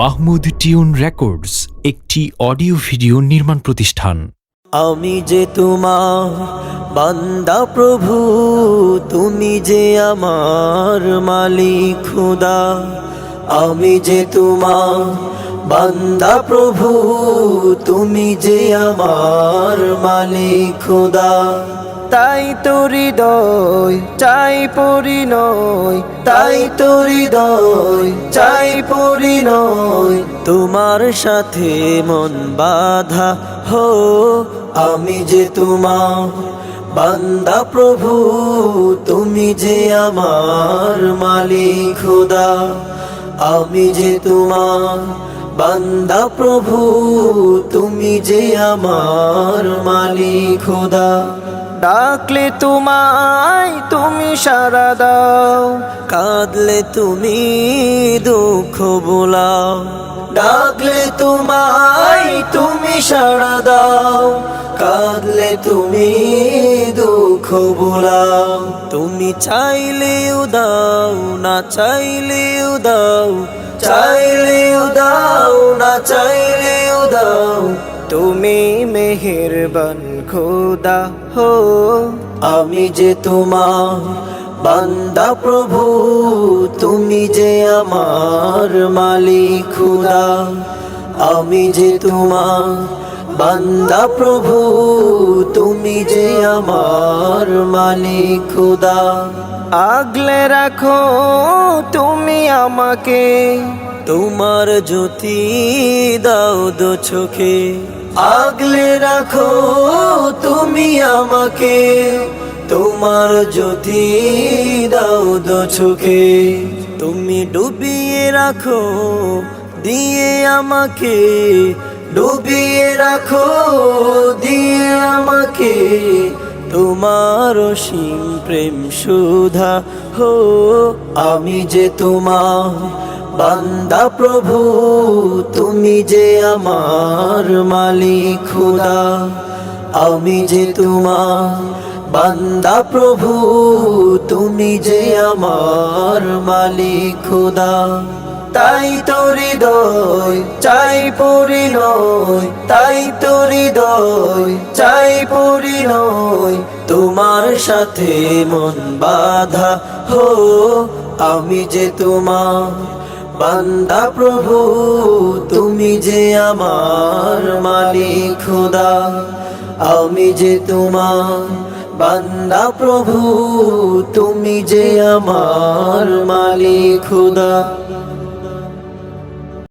Mahmud tune records, একটি audio video নির্মাণ প্রতিষ্ঠান। আমি যে তোমার বান্দা প্রভু, তুমি যে আমার মালিক খুদা। আমি যে তোমার বান্দা প্রভু, তুমি যে আমার মালিক খুদা। তাই তো হৃদয়, চাই পরিণয়। তাই তো হৃদয়, চাই পরিণয়। তোমার সাথে মন বাধা হো, আমি যে তোমার বান্দা প্রভু, তুমি যে আমার মালিক খুদা। আমি যে তোমার বান্দা প্রভু, তুমি যে আমার মালিক খুদা। ডাকলে তোমায় তুমি সারা দাও, কাঁদলে তুমি দুঃখ বোলাও ডাকলে তোমায় তুমি সারা দাও, কাঁদলে তুমি দুঃখ বোলাও তুমি চাইলেও দাও না, চাইলেও দাও চাইলেও দাও না দাও তুমি মেহেরবান খোদা হো। আমি যে তোমার বান্দা প্রভু তুমি যে আমার মালিক খুদা। আমি যে তোমার বান্দা প্রভু তুমি যে আমার মালিক খুদা। আগলে রাখো তুমি আমাকে। তোমার জ্যোতি দাও দো চোখে। আগলে রাখো তুমি আমাকে, তোমার জ্যোতি দাও দো চোখে। তুমি ডুবিয়ে রাখো, দিয়ে আমাকে, ডুবিয়ে রাখো, দিয়ে আমাকে। তোমার অসীম প্রেম সুধা, হো, আমি যে তোমার বান্দা প্রভু, তুমি যে আমার মালিক খুদা, আমি যে তোমার বান্দা প্রভু, তুমি যে আমার মালিক খুদা। তাই তো হৃদয়, চাই পরিণয়, তাই তো হৃদয়, চাই পরিণয়, তোমার সাথে মন বাধা হো আমি যে তোমার বান্দা প্রভু, তুমি যে আমার মালিক খুদা, আমি যে তোমার বান্দা প্রভু, তুমি যে আমার মালিক খুদা।